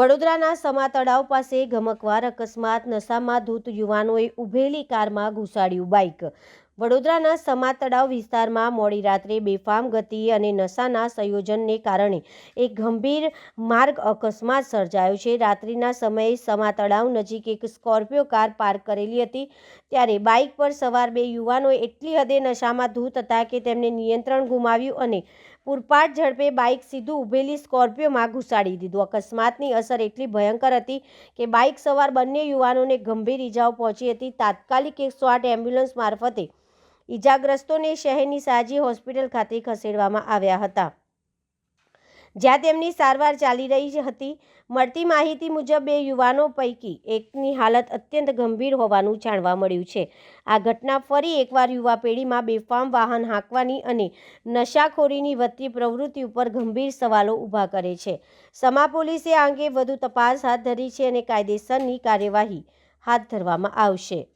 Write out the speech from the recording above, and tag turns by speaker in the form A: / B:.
A: વડોદરાના સમા તળાવ પાસે ગમકવાર અકસ્માત નશામાં ધૂત યુવાનોએ ઊભેલી કારમાં ઘુસાડ્યું બાઇક. વડોદરાના સમા તળાવ વિસ્તારમાં મોડી રાત્રે બેફામ ગતિ અને નશાના સંયોજનને કારણે એક ગંભીર માર્ગ અકસ્માત સર્જાયો છે. રાત્રિના સમયે સમા તળાવ નજીક એક સ્કોર્પિયો કાર પાર્ક કરેલી હતી. ત્યારે બાઇક પર સવાર બે યુવાનો એટલી હદે નશામાં ધૂત હતા કે તેમણે નિયંત્રણ ગુમાવ્યું અને પૂરપાટ ઝડપે બાઇક સીધું ઊભેલી સ્કોર્પિયોમાં ઘુસાડી દીધું. અકસ્માતની અસર એટલી ભયંકર હતી કે બાઇક સવાર બંને યુવાનોને ગંભીર ઈજાઓ પહોંચી હતી. તાત્કાલિક એક આઠ એમ્બ્યુલન્સ મારફતે ઈજાગ્રસ્તોને શહેરની સાજી હોસ્પિટલ ખાતે ખસેડવામાં આવ્યા હતા. જ્યાં તેમની સારવાર ચાલી રહી હતી, મળતી માહિતી મુજબ બે યુવાનો પૈકી એકની હાલત અત્યંત ગંભીર હોવાનું જાણવા મળ્યું છે. આ ઘટના ફરી એકવાર યુવા પેઢીમાં બેફામ વાહન હાંકવાની અને નશાખોરીની વધતી પ્રવૃત્તિ ઉપર ગંભીર સવાલો ઊભા કરે છે. સમા પોલીસે આ અંગે વધુ તપાસ હાથ ધરી છે અને કાયદેસરની કાર્યવાહી હાથ ધરવામાં આવશે.